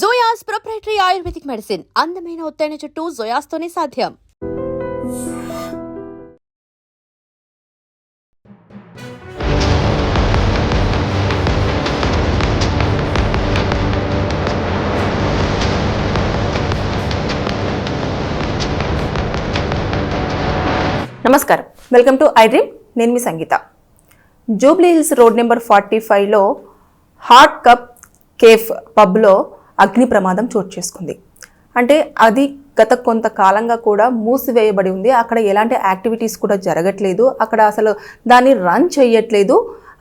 జోయాస్ proprietary ayurvedic medicine అందమైన ఒత్తైన చుట్టూ జోయాస్తోనే సాధ్యం. నమస్కారం. వెల్కమ్ టు ఐ డ్రీమ్ నేను మీ Sangeetha. Jubilee Hills road number forty ఫైవ్లో హాట్ కప్ కేఫ్ పబ్లో అగ్ని ప్రమాదం చోటు చేసుకుంది. అంటే అది గత కొంతకాలంగా కూడా మూసివేయబడి ఉంది. అక్కడ ఎలాంటి యాక్టివిటీస్ కూడా జరగట్లేదు. అక్కడ అసలు దాన్ని రన్ చేయట్లేదు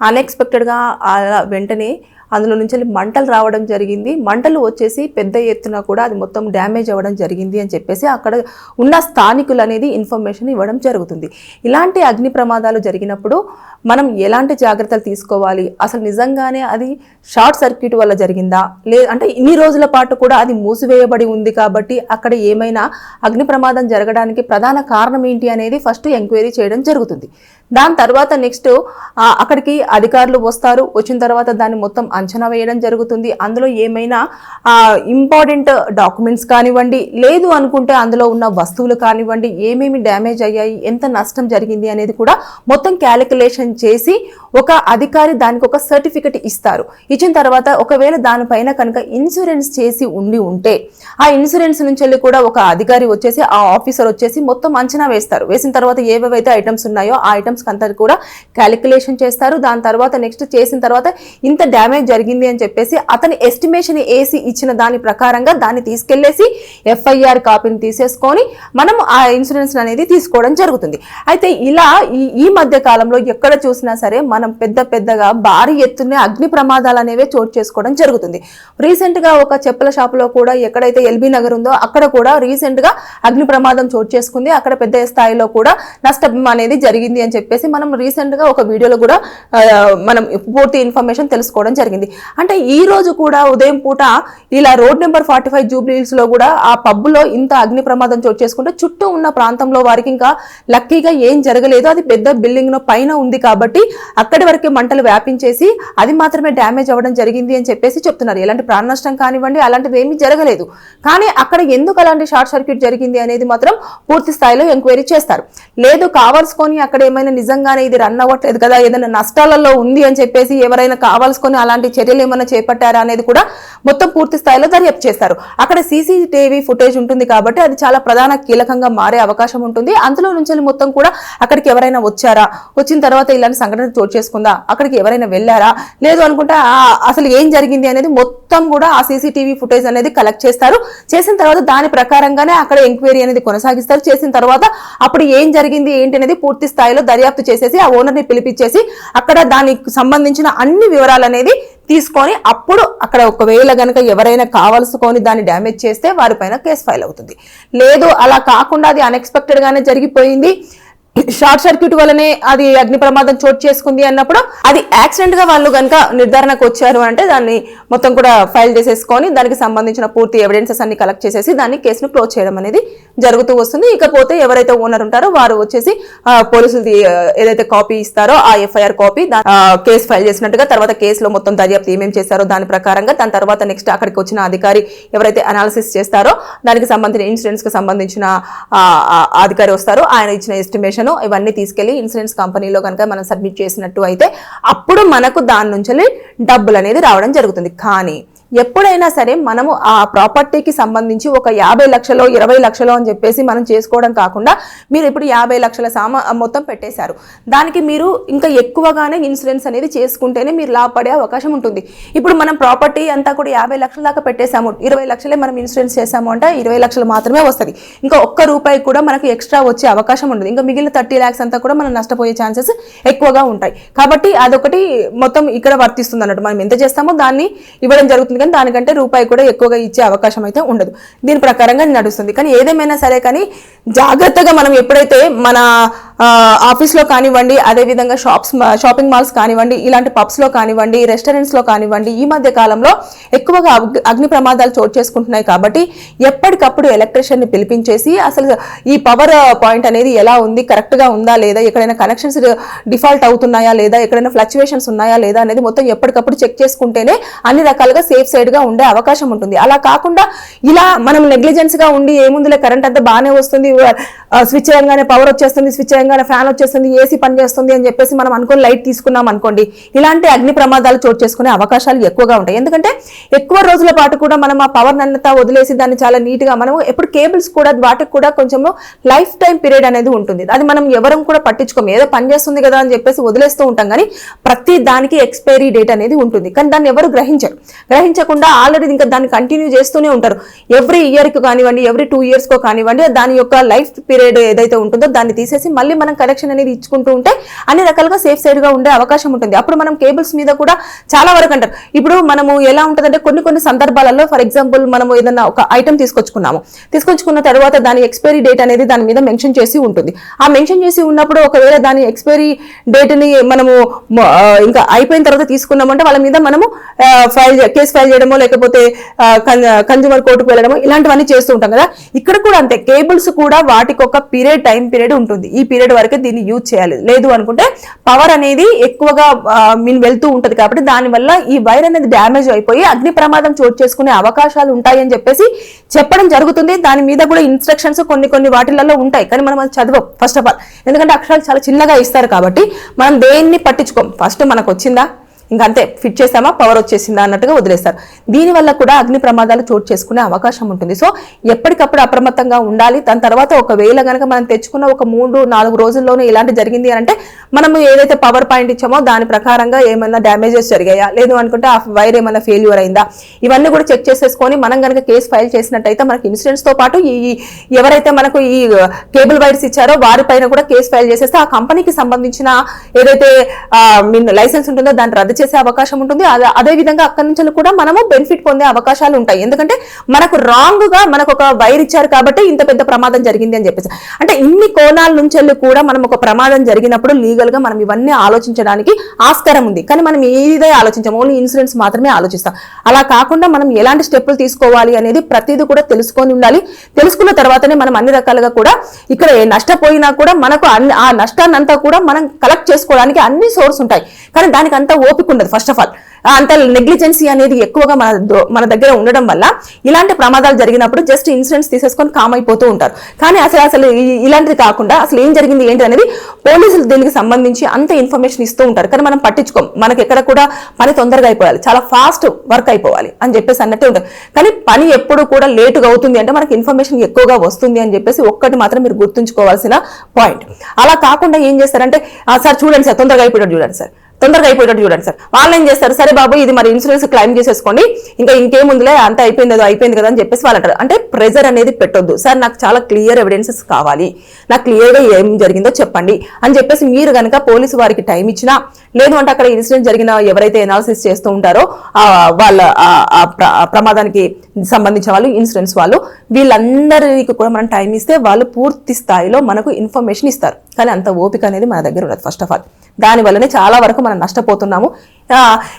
అన్ఎక్స్పెక్టెడ్గా అలా వెంటనే అందులో నుంచి మంటలు రావడం జరిగింది. మంటలు వచ్చేసి పెద్ద ఎత్తున కూడా అది మొత్తం డ్యామేజ్ అవ్వడం జరిగింది అని చెప్పేసి అక్కడ ఉన్న స్థానికులు అనేది ఇన్ఫర్మేషన్ ఇవ్వడం జరుగుతుంది. ఇలాంటి అగ్ని ప్రమాదాలు జరిగినప్పుడు మనం ఎలాంటి జాగ్రత్తలు తీసుకోవాలి? అసలు నిజంగానే అది షార్ట్ సర్క్యూట్ వల్ల జరిగిందా? లే అంటే ఇన్ని రోజుల పాటు కూడా అది మూసివేయబడి ఉంది కాబట్టి అక్కడ ఏమైనా అగ్ని ప్రమాదం జరగడానికి ప్రధాన కారణం ఏంటి అనేది ఫస్ట్ ఎంక్వైరీ చేయడం జరుగుతుంది. దాని తర్వాత నెక్స్ట్ అక్కడికి అధికారులు వస్తారు. వచ్చిన తర్వాత దాన్ని మొత్తం అంచనా వేయడం జరుగుతుంది. అందులో ఏమైనా ఇంపార్టెంట్ డాక్యుమెంట్స్ కానివ్వండి లేదు అనుకుంటే అందులో ఉన్న వస్తువులు కానివ్వండి ఏమేమి డ్యామేజ్ అయ్యాయి ఎంత నష్టం జరిగింది అనేది కూడా మొత్తం క్యాలిక్యులేషన్ చేసి ఒక అధికారి దానికి ఒక సర్టిఫికెట్ ఇస్తారు. ఇచ్చిన తర్వాత ఒకవేళ దానిపైన కనుక ఇన్సూరెన్స్ చేసి ఉండి ఉంటే ఆ ఇన్సూరెన్స్ నుంచి వెళ్ళి కూడా ఒక అధికారి వచ్చేసి ఆ ఆఫీసర్ వచ్చేసి మొత్తం అంచనా వేస్తారు. వేసిన తర్వాత ఏవేవైతే ఐటమ్స్ ఉన్నాయో ఆ ఐటమ్స్ అంతా కూడా క్యాలిక్యులేషన్ చేస్తారు. దాని తర్వాత నెక్స్ట్ చేసిన తర్వాత ఇంత డ్యామేజ్ జరిగింది అని చెప్పేసి అతని ఎస్టిమేషన్ వేసి ఇచ్చిన దాని ప్రకారంగా దాన్ని తీసుకెళ్ళేసి ఎఫ్ఐఆర్ కాపీని తీసేసుకొని మనం ఆ ఇన్సూరెన్స్ అనేది తీసుకోవడం జరుగుతుంది. అయితే ఇలా ఈ మధ్య కాలంలో ఎక్కడ చూసినా సరే మనం పెద్ద పెద్దగా భారీ ఎత్తున అగ్ని ప్రమాదాలు అనేవి చోటు చేసుకోవడం జరుగుతుంది. రీసెంట్గా ఒక చెప్పుల షాపులో కూడా ఎక్కడైతే ఎల్బీ నగర్ ఉందో అక్కడ కూడా రీసెంట్గా అగ్ని ప్రమాదం చోటు చేసుకుంది. అక్కడ పెద్ద స్థాయిలో కూడా నష్టం అనేది జరిగింది అని చెప్పేసి మనం రీసెంట్గా ఒక వీడియోలో కూడా మనం పూర్తి ఇన్ఫర్మేషన్ తెలుసుకోవడం జరిగింది. అంటే ఈ రోజు కూడా ఉదయం పూట ఇలా రోడ్ నెంబర్ ఫార్టీ ఫైవ్ జూబ్లీస్లో కూడా ఆ పబ్బులో ఇంత అగ్ని ప్రమాదం చోటు చేసుకుంటే చుట్టూ ఉన్న ప్రాంతంలో వారికి ఇంకా లక్కీగా ఏం జరగలేదు. అది పెద్ద బిల్డింగ్ పైన ఉంది కాబట్టి అక్కడి వరకే మంటలు వ్యాపించేసి అది మాత్రమే డ్యామేజ్ అవ్వడం జరిగింది అని చెప్పేసి చెప్తున్నారు. ఎలాంటి ప్రాణ నష్టం కానివ్వండి అలాంటిది ఏమీ జరగలేదు. కానీ అక్కడ ఎందుకు అలాంటి షార్ట్ సర్క్యూట్ జరిగింది అనేది మాత్రం పూర్తి స్థాయిలో ఎంక్వైరీ చేస్తారు. లేదు కావాల్సుకొని అక్కడ ఏమైనా నిజంగానే ఇది రన్ అవ్వట్లేదు కదా ఏదైనా నష్టాలలో ఉంది అని చెప్పేసి ఎవరైనా కావాల్సుకొని అలాంటి చర్యలు ఏమైనా చేపట్టారా అనేది కూడా మొత్తం పూర్తి స్థాయిలో దర్యాప్తు చేస్తారు. అక్కడ సీసీటీవీ ఫుటేజ్ ఉంటుంది కాబట్టి అది చాలా ప్రధాన కీలకంగా మారే అవకాశం ఉంటుంది. అందులో నుంచి మొత్తం కూడా అక్కడికి ఎవరైనా వచ్చారా? వచ్చిన తర్వాత ఇలాంటి సంఘటన చోటు చేసుకుందా? అక్కడికి ఎవరైనా వెళ్ళారా? లేదు అనుకుంటే అసలు ఏం జరిగింది అనేది మొత్తం కూడా ఆ సీసీటీవీ ఫుటేజ్ అనేది కలెక్ట్ చేస్తారు. చేసిన తర్వాత దాని ప్రకారంగానే అక్కడ ఎంక్వైరీ అనేది కొనసాగిస్తారు. చేసిన తర్వాత అప్పుడు ఏం జరిగింది ఏంటి అనేది పూర్తి స్థాయిలో దర్యాప్తు చేసేసి ఆ ఓనర్ని పిలిపించేసి అక్కడ దానికి సంబంధించిన అన్ని వివరాలు అనేది తీసుకొని అప్పుడు అక్కడ ఒకవేళ కనుక ఎవరైనా కావలసుకొని దాన్ని డ్యామేజ్ చేస్తే వారిపైన కేసు ఫైల్ అవుతుంది. లేదు అలా కాకుండా అది అన్ఎక్స్పెక్టెడ్గానే జరిగిపోయింది. షార్ట్ సర్క్యూట్ వల్లనే అది అగ్ని ప్రమాదం చోటు చేసుకుంది అన్నప్పుడు అది యాక్సిడెంట్గా వాళ్ళు కనుక నిర్ధారణకు వచ్చారు అంటే దాన్ని మొత్తం కూడా ఫైల్ చేసేసుకొని దానికి సంబంధించిన పూర్తి ఎవిడెన్సెస్ అన్ని కలెక్ట్ చేసేసి దాన్ని కేసును క్లోజ్ చేయడం అనేది జరుగుతూ వస్తుంది. ఇకపోతే ఎవరైతే ఓనర్ ఉంటారో వారు వచ్చేసి పోలీసులు ఏదైతే కాపీ ఇస్తారో ఆ ఎఫ్ఐఆర్ కాపీ కేసు ఫైల్ చేసినట్టుగా తర్వాత కేసులో మొత్తం దర్యాప్తు ఏమేమి చేశారో దాని ప్రకారంగా దాని తర్వాత నెక్స్ట్ అక్కడికి వచ్చిన అధికారి ఎవరైతే అనాలిసిస్ చేస్తారో దానికి సంబంధించిన ఇన్సూరెన్స్కి సంబంధించిన ఆ, అధికారి వస్తారో ఆయన ఇచ్చిన ఎస్టిమేషన్ ఇవన్నీ తీసుకెళ్ళి ఇన్సూరెన్స్ కంపెనీలో కనుక మనం సబ్మిట్ చేసినట్టు అయితే అప్పుడు మనకు దాని నుంచి డబ్బులు అనేది రావడం జరుగుతుంది. కానీ ఎప్పుడైనా సరే మనము ఆ ప్రాపర్టీకి సంబంధించి ఒక యాభై లక్షలో ఇరవై లక్షలో అని చెప్పేసి మనం చేసుకోవడం కాకుండా మీరు ఇప్పుడు యాభై లక్షల సామా మొత్తం పెట్టేశారు. దానికి మీరు ఇంకా ఎక్కువగానే ఇన్సూరెన్స్ అనేది చేసుకుంటేనే మీరు లాభపడే అవకాశం ఉంటుంది. ఇప్పుడు మనం ప్రాపర్టీ అంతా కూడా యాభై లక్షల దాకా పెట్టేశాము. ఇరవై లక్షలే మనం ఇన్సూరెన్స్ చేశాము అంటే ఇరవై లక్షలు మాత్రమే వస్తుంది. ఇంకా ఒక్క రూపాయి కూడా మనకు ఎక్స్ట్రా వచ్చే అవకాశం ఉండదు. ఇంకా మిగిలిన థర్టీ ల్యాక్స్ అంతా కూడా మనం నష్టపోయే ఛాన్సెస్ ఎక్కువగా ఉంటాయి. కాబట్టి అదొకటి మొత్తం ఇక్కడ వర్తిస్తుంది అన్నట్టు మనం ఎంత చేస్తామో దాన్ని ఇవ్వడం జరుగుతుంది. కానీ దానికంటే రూపాయి కూడా ఎక్కువగా ఇచ్చే అవకాశం అయితే ఉండదు. దీని ప్రకారంగా నడుస్తుంది. కానీ ఏదేమైనా సరే కానీ జాగ్రత్తగా మనం ఎప్పుడైతే మన ఆఫీస్లో కానివ్వండి అదేవిధంగా షాప్స్ షాపింగ్ మాల్స్ కానివ్వండి ఇలాంటి పబ్స్లో కానివ్వండి రెస్టారెంట్స్లో కానివ్వండి ఈ మధ్య కాలంలో ఎక్కువగా అగ్- అగ్ని ప్రమాదాలు చోటు చేసుకుంటున్నాయి కాబట్టి ఎప్పటికప్పుడు ఎలక్ట్రీషియన్ని పిలిపించేసి అసలు ఈ పవర్ పాయింట్ అనేది ఎలా ఉంది కరెక్ట్గా ఉందా లేదా ఎక్కడైనా కనెక్షన్స్ డిఫాల్ట్ అవుతున్నాయా లేదా ఎక్కడైనా ఫ్లక్చువేషన్స్ ఉన్నాయా లేదా అనేది మొత్తం ఎప్పటికప్పుడు చెక్ చేసుకుంటేనే అన్ని రకాలుగా సేఫ్ సైడ్గా ఉండే అవకాశం ఉంటుంది. అలా కాకుండా ఇలా మనం నెగ్లిజెన్స్గా ఉండి ఏముందిలే కరెంట్ అంతా బాగానే వస్తుంది స్విచ్ అయ్యంగానే పవర్ వచ్చేస్తుంది స్విచ్ చేయగానే ఫ్యాన్ వచ్చేస్తుంది ఏసీ పని చేస్తుంది అని చెప్పేసి మనం అనుకుని లైట్ తీసుకున్నాం అనుకోండి ఇలాంటి అగ్ని ప్రమాదాలు చోటు చేసుకునే అవకాశాలు ఎక్కువగా ఉంటాయి. ఎందుకంటే ఎక్కువ రోజుల పాటు కూడా మనం ఆ పవర్ నన్నత వదిలేసి దాన్ని చాలా నీట్గా మనం ఎప్పుడు కేబుల్స్ కూడా వాటికి కూడా కొంచెం లైఫ్ టైం పీరియడ్ అనేది ఉంటుంది. అది మనం ఎవరం కూడా పట్టించుకోము. ఏదో పని చేస్తుంది కదా అని చెప్పేసి వదిలేస్తూ ఉంటాం కానీ ప్రతి దానికి ఎక్స్పైరీ డేట్ అనేది ఉంటుంది. కానీ దాన్ని ఎవరు గ్రహించరు. గ్రహించకుండా ఆల్రెడీ ఇంకా దాన్ని కంటిన్యూ చేస్తూనే ఉంటారు. ఎవ్రీ ఇయర్కి కానివ్వండి ఎవ్రీ టూ ఇయర్స్కో కానివ్వండి దాని యొక్క లైఫ్ పీరియడ్ ఏదైతే ఉంటుందో దాన్ని తీసేసి మళ్ళీ మనం కనెక్షన్ అనేది ఇచ్చుకుంటూ ఉంటే అన్ని రకాలుగా సేఫ్ సైడ్గా ఉండే అవకాశం ఉంటుంది. అప్పుడు మనం కేబుల్స్ మీద కూడా చాలా వరకు అంటారు. ఇప్పుడు మనము ఎలా ఉంటుందంటే కొన్ని కొన్ని సందర్భాలలో ఫర్ ఎగ్జాంపుల్ మనము ఏదైనా ఒక ఐటమ్ తీసుకొచ్చుకున్నాము. తీసుకొచ్చుకున్న తర్వాత దాని ఎక్స్పైరీ డేట్ అనేది దాని మీద మెన్షన్ చేసి ఉంటుంది. ఆ మెన్షన్ చేసి ఉన్నప్పుడు ఒకవేళ దాని ఎక్స్పైరీ డేట్ని మనము ఇంకా అయిపోయిన తర్వాత తీసుకున్నామంటే వాళ్ళ మీద మనము ఫైల్ కేసు ఫైల్ చేయడమో లేకపోతే కన్జ్యూమర్ కోర్టుకు వెళ్ళడమో ఇలాంటివన్నీ చేస్తూ ఉంటాం కదా. ఇక్కడ కూడా అంతే. కేబుల్స్ కూడా వాటికి ఒక పీరియడ్ టైం పీరియడ్ ఉంటుంది. ఈ పీరియడ్ వరకు దీన్ని యూజ్ చేయాలి. లేదు అనుకుంటే పవర్ అనేది ఎక్కువగా మీన్ వెళ్తూ ఉంటుంది కాబట్టి దానివల్ల ఈ వైర్ అనేది డ్యామేజ్ అయిపోయి అగ్ని ప్రమాదం చోటు చేసుకునే అవకాశాలు ఉంటాయి అని చెప్పేసి చెప్పడం జరుగుతుంది. దాని మీద కూడా ఇన్స్ట్రక్షన్స్ కొన్ని కొన్ని వాటిలలో ఉంటాయి. కానీ మనం అది చదవం ఫస్ట్ ఆఫ్ ఆల్ ఎందుకంటే అక్షరాలు చాలా చిన్నగా ఇస్తారు కాబట్టి మనం దేన్ని పట్టించుకోం? ఫస్ట్ మనకు వచ్చిందా? ఇంకా అంతే ఫిట్ చేసామా పవర్ వచ్చేసిందా అన్నట్టుగా వదిలేస్తారు. దీనివల్ల కూడా అగ్ని ప్రమాదాలు చోటు చేసుకునే అవకాశం ఉంటుంది. సో ఎప్పటికప్పుడు అప్రమత్తంగా ఉండాలి. దాని తర్వాత ఒకవేళ కనుక మనం తెచ్చుకున్న ఒక మూడు నాలుగు రోజుల్లోనే ఇలాంటి జరిగింది అని అంటే మనం ఏదైతే పవర్ పాయింట్ ఇచ్చామో దాని ప్రకారంగా ఏమైనా డ్యామేజెస్ జరిగాయా? లేదు అనుకుంటే ఆ వైర్ ఏమైనా ఫెయిల్యూర్ అయిందా? ఇవన్నీ కూడా చెక్ చేసేసుకొని మనం కనుక కేసు ఫైల్ చేసినట్టయితే మనకి ఇన్సూరెన్స్తో పాటు ఈ ఎవరైతే మనకు ఈ కేబుల్ వైర్స్ ఇచ్చారో వారిపైన కూడా కేసు ఫైల్ చేసేస్తే ఆ కంపెనీకి సంబంధించిన ఏదైతే లైసెన్స్ ఉంటుందో దాన్ని రద్దు చేసే అవకాశం ఉంటుంది. అదే- అదే విధంగా అక్కడి నుంచి కూడా మనము బెనిఫిట్ పొందే అవకాశాలు ఉంటాయి. ఎందుకంటే మనకు రాంగ్గా మనకు ఒక వైర్ ఇచ్చారు కాబట్టి ఇంత పెద్ద ప్రమాదం జరిగింది అని చెప్పేసి. అంటే ఇన్ని కోణాల నుంచి కూడా మనం ఒక ప్రమాదం జరిగినప్పుడు లీగల్గా మనం ఇవన్నీ ఆలోచించడానికి ఆస్కారం ఉంది. కానీ మనం ఏదే ఆలోచించాం ఓన్లీ ఇన్సూరెన్స్ మాత్రమే ఆలోచిస్తాం. అలా కాకుండా మనం ఎలాంటి స్టెప్పులు తీసుకోవాలి అనేది ప్రతిదీ కూడా తెలుసుకొని ఉండాలి. తెలుసుకున్న తర్వాతనే మనం అన్ని రకాలుగా కూడా ఇక్కడ ఏ నష్టపోయినా కూడా మనకు అన్ని ఆ నష్టాన్ని అంతా కూడా మనం కలెక్ట్ చేసుకోవడానికి అన్ని సోర్స్ ఉంటాయి. కానీ దానికి ఓపిక ఉండదు ఫస్ట్ ఆఫ్ ఆల్ అంత నెగ్లిజెన్సీ అనేది ఎక్కువగా మన మన దగ్గర ఉండడం వల్ల ఇలాంటి ప్రమాదాలు జరిగినప్పుడు జస్ట్ ఇన్సూరెన్స్ తీసేసుకొని కామ్ అయిపోతూ ఉంటారు. కానీ అసలు అసలు ఇలాంటిది కాకుండా అసలు ఏం జరిగింది ఏంటి అనేది పోలీసులు దీనికి సంబంధించి అంత ఇన్ఫర్మేషన్ ఇస్తూ ఉంటారు. కానీ మనం పట్టించుకోం. మనకి ఎక్కడ కూడా పని తొందరగా అయిపోవాలి. చాలా ఫాస్ట్ వర్క్ అయిపోవాలి అని చెప్పేసి అన్నట్టే ఉంటుంది. కానీ పని ఎప్పుడు కూడా లేటుగా అవుతుంది అంటే మనకి ఇన్ఫర్మేషన్ ఎక్కువగా వస్తుంది అని చెప్పేసి ఒక్కటి మాత్రం మీరు గుర్తుంచుకోవాల్సిన పాయింట్ అలా కాకుండా ఏం చేస్తారంటే సార్ చూడండి సార్ తొందరగా అయిపోయాడు చూడండి సార్. తొందరగా అయిపోయేటట్టు చూడండి సార్. వాళ్ళు ఏం చేస్తారు? సరే బాబు ఇది మరి ఇన్సూరెన్స్ క్లైమ్ చేసేసుకోండి. ఇంకా ఇంకేముందిలే అంత అయిపోయింది ఏదో అయిపోయింది కదా అని చెప్పేసి వాళ్ళు అంటారు. అంటే ప్రెజర్ అనేది పెట్టొద్దు. సార్ నాకు చాలా క్లియర్ ఎవిడెన్సెస్ కావాలి. నాకు క్లియర్గా ఏం జరిగిందో చెప్పండి. అని చెప్పేసి మీరు కనుక పోలీసు వారికి టైం ఇచ్చినా లేదు అంటే అక్కడ ఇన్సిడెంట్ జరిగిన ఎవరైతే ఎనాలిసిస్ చేస్తూ ఉంటారో వాళ్ళ ప్రమాదానికి సంబంధించిన వాళ్ళు ఇన్సూరెన్స్ వాళ్ళు వీళ్ళందరికీ కూడా మనం టైం ఇస్తే వాళ్ళు పూర్తి స్థాయిలో మనకు ఇన్ఫర్మేషన్ ఇస్తారు. కానీ అంత ఓపిక అనేది మన దగ్గర ఉండదు ఫస్ట్ ఆఫ్ ఆల్ దానివల్లనే చాలా వరకు మనం నష్టపోతున్నాము.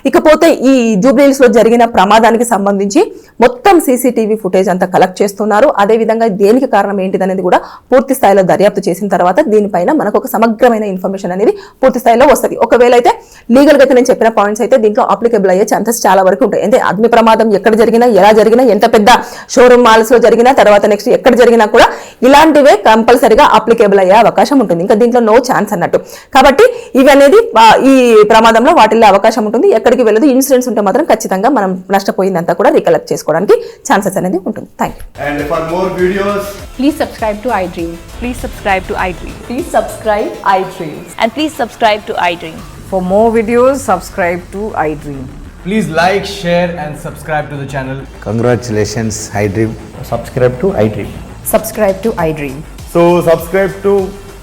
ఇకపోతే ఈ జూబ్లీహిల్స్లో జరిగిన ప్రమాదానికి సంబంధించి మొత్తం సీసీటీవీ ఫుటేజ్ అంతా కలెక్ట్ చేస్తున్నారు. అదే విధంగా దేనికి కారణం ఏంటిది అనేది కూడా పూర్తి స్థాయిలో దర్యాప్తు చేసిన తర్వాత దీనిపైన మనకు ఒక సమగ్రమైన ఇన్ఫర్మేషన్ అనేది పూర్తి స్థాయిలో వస్తుంది. ఒకవేళ అయితే లీగల్గా నేను చెప్పిన పాయింట్స్ అయితే దీంట్లో అప్లికేబుల్ అయ్యే ఛాన్సెస్ చాలా వరకు ఉంటాయి. అంటే అగ్ని ప్రమాదం ఎక్కడ జరిగినా ఎలా జరిగినా ఎంత పెద్ద షోరూమ్ మాల్స్లో జరిగినా తర్వాత నెక్స్ట్ ఎక్కడ జరిగినా కూడా ఇలాంటివే కంపల్సరీగా అప్లికేబుల్ అయ్యే అవకాశం ఉంటుంది. ఇంకా దీంట్లో నో ఛాన్స్ అన్నట్టు. కాబట్టి ఇవి అనేది ఈ ప్రమాదంలో వాటిల్లో అవకాశం ఉంటుంది ఎక్కడికి వెళ్ళదు ఇన్సూరెన్స్ ఉంటే మాత్రం ఖచ్చితంగా మనం నష్టపోయిందంతా కూడా రికలెక్ట్ చేసుకోవడానికి ఛాన్సెస్ అనేది ఉంటుంది thank you And for more videos, Please subscribe to iDream. Please subscribe to iDream. Please subscribe iDream. And please subscribe to iDream. For more videos, subscribe to iDream. please like, share, and subscribe to the channel. Congratulations, iDream. subscribe to iDream. Subscribe to iDream. So subscribe to